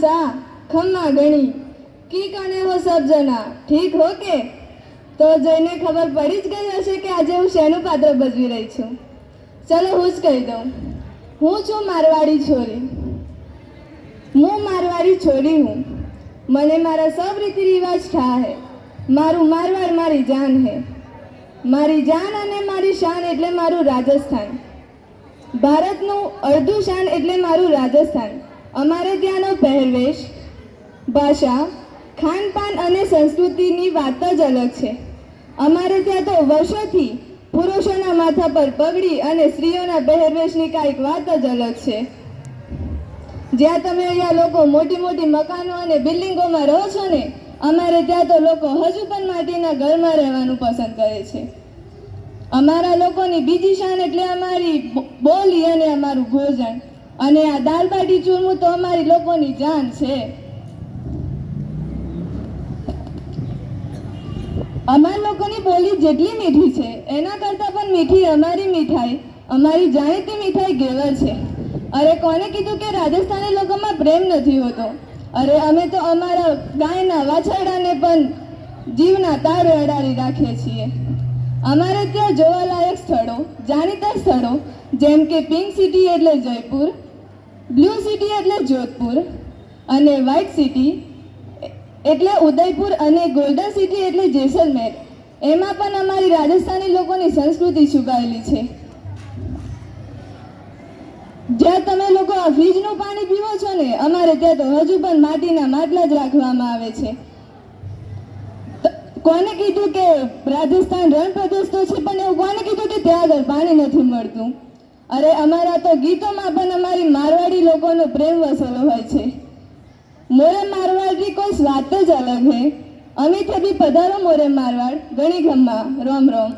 સા, ખમ્મા ગણી. કી કોને હો સબ જના ઠીક હો કે? તો જઈને ખબર પડી જ ગઈ હશે કે આજે હું શેનું પાત્ર ભજવી રહી છું. ચલો હું જ કહી દઉં. હું છું મારવાડી છોરી. હું મારવાડી છોરી હું. મને મારા સૌ રીતિ રિવાજ થા હે. મારું મારવાડ મારી જાન હે. મારી જાન અને મારી શાન એટલે મારું રાજસ્થાન. ભારતનું અડધું શાન એટલે મારું રાજસ્થાન. અમારે ત્યાંનો પહેરવેશ, ભાષા, ખાનપાન અને સંસ્કૃતિની વાત જ અલગ છે. અમારે ત્યાં તો વર્ષોથી પુરુષોના માથા પર પગડી અને સ્ત્રીઓના પહેરવેશની કાંઈક વાત જ અલગ છે. જ્યાં તમે અહીંયા લોકો મોટી મોટી મકાનો અને બિલ્ડિંગોમાં રહો છો ને, અમારે ત્યાં તો લોકો હજુ પણ માટીના ઘરમાં રહેવાનું પસંદ કરે છે. અમારા લોકોની બીજી શાન એટલે અમારી બોલી અને અમારું ભોજન. અને આ દાલ બાટી ચૂરમું તો અમારી લોકોની જાન છે. અમારા લોકોની બોલી જેટલી મીઠી છે, એના કરતાં પણ મીઠી અમારી મીઠાઈ, અમારી જાણીતી મીઠાઈ ગેવર છે. અરે કોને કીધું કે રાજસ્થાની લોકોમાં પ્રેમ નથી હોતો? અરે અમે તો અમારા ગાયના વાછરડાને પણ જીવના તારે અડાડી રાખીએ છીએ. અમારે ત્યાં જોવાલાયક સ્થળો, જાણીતા સ્થળો, જેમ કે પિંક સિટી એટલે જયપુર બ્લુ સિટી એટલે જોધપુર અને વ્હાઇટ સિટી એટલે ઉદયપુર અને ગોલ્ડન સિટી એટલે જેસલમેર. એમાં પણ અમારી રાજસ્થાની લોકોની સંસ્કૃતિ છુપાયેલી છે. જ્યાં તમે લોકો આ ફ્રીજનું પાણી પીવો છો ને, અમારે ત્યાં તો હજુ પણ માટીના માટલા જ રાખવામાં આવે છે. કોને કીધું કે રાજસ્થાન રણ પ્રદેશ તો છે, પણ એવું કોને કીધું કે ત્યાં આગળ પાણી નથી મળતું? અરે અમારા તો ગીતોમાં પણ લોકોનો પ્રેમ વસેલો હોય છે. મોરે મારવાડની કોઈ સ્વાદ જ અલગ હે અમે બી પધારો મોરે મારવાડ. ગણી ગમ્મા. રોમ રોમ.